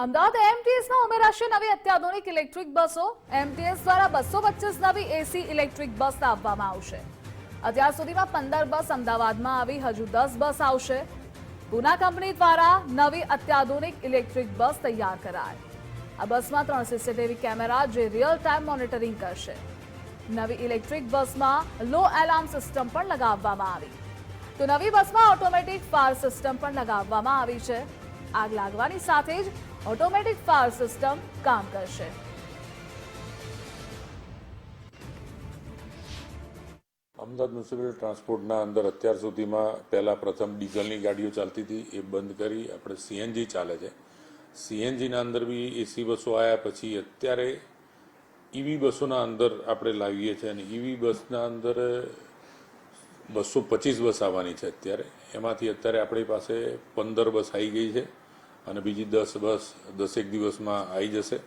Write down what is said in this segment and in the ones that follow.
અમદાવાદ એમટીએસમાં ઉમેરાશે નવી અત્યાધુનિક ઇલેક્ટ્રિક બસો. એમટીએસ દ્વારા બસો પચીસ નવી એસી ઇલેક્ટ્રિક બસ આપવામાં આવશે. અત્યાર સુધીમાં પંદર બસ અમદાવાદમાં આવી, હજુ દસ બસ આવશે. પુના કંપની દ્વારા નવી અત્યાધુનિક ઇલેક્ટ્રિક બસ તૈયાર કરાય. આ બસમાં ત્રણ સીસીટીવી કેમેરા જે રિયલ ટાઈમ મોનિટરિંગ કરશે. નવી ઇલેક્ટ્રિક બસમાં લો એલાર્મ સિસ્ટમ પણ લગાવવામાં આવી. તો નવી બસમાં ઓટોમેટિક ફાયર સિસ્ટમ પણ લગાવવામાં આવી છે. આગ લાગવાની સાથે જ ઓટોમેટિક ફાયર સિસ્ટમ કામ કરશે. અમદાવાદ મ્યુનિસિપલ ટ્રાન્સપોર્ટના અંદર અત્યાર સુધીમાં પહેલા પ્રથમ ડીઝલની ગાડીઓ ચાલતી હતી, એ બંધ કરી આપણે સીએનજી ચાલે છે. સીએનજીના અંદર બી એસી બસો આવ્યા પછી અત્યારે ઈવી બસોના અંદર આપણે લાવીએ છીએ અને ઈવી બસના અંદર બસો પચીસ બસ આવવાની છે અત્યારે. એમાંથી અત્યારે આપણી પાસે પંદર બસ આવી ગઈ છે. અને બીજી દસ બસ દસેક દિવસમાં આવી જશે.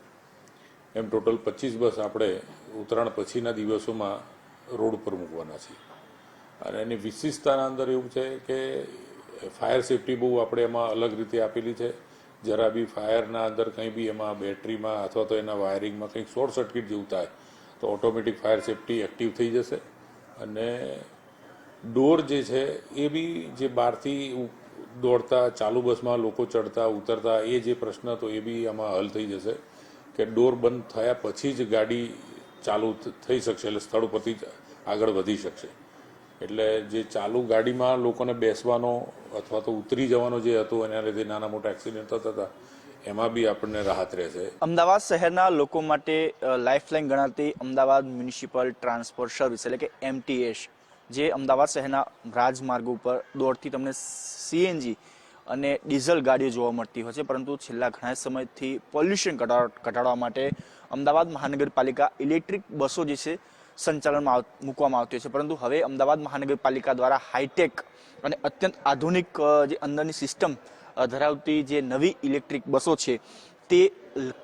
એમ ટોટલ પચીસ બસ આપણે ઉત્તરાયણ પછીના દિવસોમાં રોડ પર મૂકવાના છીએ. અને એની વિશિષ્ટતાના અંદર એવું છે કે ફાયર સેફટી બહુ આપણે એમાં અલગ રીતે આપેલી છે. જરા બી ફાયરના અંદર કંઈ બી એમાં બેટરીમાં અથવા તો એના વાયરિંગમાં કંઈક શોર્ટ સર્કિટ જેવું થાય, તો ઓટોમેટિક ફાયર સેફટી એક્ટિવ થઈ જશે. અને ડોર જે છે એ બી જે બહારથી દોડતા, ચાલુ બસમાં લોકો ચડતા, ઉતરતા, એ જે પ્રશ્ન હતો એ બી આમાં હલ થઈ જશે કે ડોર બંધ થયા પછી જ ગાડી ચાલુ થઈ શકશે એટલે સ્થળ પરથી જ આગળ વધી શકશે. એટલે જે ચાલુ ગાડીમાં લોકોને બેસવાનો અથવા તો ઉતરી જવાનો જે હતો, એના લીધે નાના મોટા એક્સિડન્ટ થતા હતા, એમાં બી આપણને રાહત રહેશે. અમદાવાદ શહેરના લોકો માટે લાઇફલાઇન ગણાતી અમદાવાદ મ્યુનિસિપલ ટ્રાન્સપોર્ટ સર્વિસ એટલે કે એમટીએસ જે અમદાવાદ શહેરના રાજમાર્ગો ઉપર દોડતી તમને સીએનજી અને ડીઝલ ગાડીઓ જોવા મળતી હોય છે. પરંતુ છેલ્લા ઘણા સમયથી પોલ્યુશન ઘટાડવા માટે અમદાવાદ મહાનગરપાલિકા ઇલેક્ટ્રિક બસો જે છે સંચાલનમાં મૂકવામાં આવતી છે. પરંતુ હવે અમદાવાદ મહાનગરપાલિકા દ્વારા હાઈટેક અને અત્યંત આધુનિક જે અંદરની સિસ્ટમ ધરાવતી જે નવી ઇલેક્ટ્રિક બસો છે તે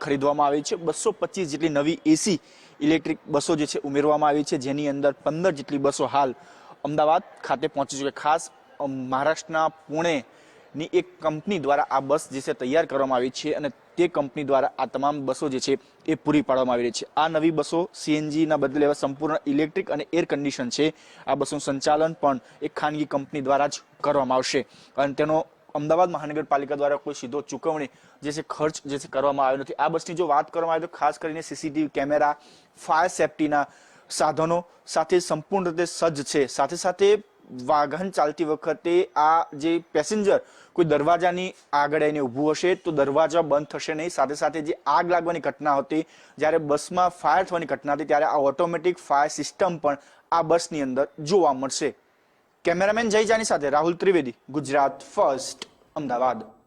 ખરીદવામાં આવી છે. બસો પચીસ જેટલી નવી એસી ઇલેક્ટ્રિક બસો જે છે ઉમેરવામાં આવી છે. જેની અંદર પંદર જેટલી બસો હાલ અમદાવાદ ખાતે પહોંચી છે ખાસ મહારાષ્ટ્રના પુણેની એક કંપની દ્વારા આ બસ જે છે તૈયાર કરવામાં આવી છે અને તે કંપની દ્વારા આ તમામ બસો જે છે એ પૂરી પાડવામાં આવી રહી છે. આ નવી બસો સીએનજીના બદલે સંપૂર્ણ ઇલેક્ટ્રિક અને એર કન્ડિશન છે. આ બસનું સંચાલન પણ એક ખાનગી કંપની દ્વારા જ કરવામાં આવશે. અને તેનો અમદાવાદ મહાનગરપાલિકા દ્વારા કોઈ સીધો ચૂકવણી જે છે ખર્ચ જે છે કરવામાં આવ્યો નથી. આ બસની જો વાત કરવામાં આવે તો ખાસ કરીને સીસીટીવી કેમેરા, ફાયર સેફટીના સાધનો સાથે સંપૂર્ણ રીતે સજ્જ છે. સાથે સાથે વાહન ચાલતી વખતે આ જે પેસેન્જર કોઈ દરવાજાની આગળ એને ઊભું હશે તો દરવાજા બંધ થશે નહીં. સાથે સાથે જે આગ લાગવાની ઘટના હતી, જ્યારે બસમાં ફાયર થવાની ઘટના હતી, ત્યારે આ ઓટોમેટિક ફાયર સિસ્ટમ પણ આ બસની અંદર જોવા મળશે. કેમેરામેન જય જાની સાથે રાહુલ ત્રિવેદી, ગુજરાત ફર્સ્ટ, અમદાવાદ.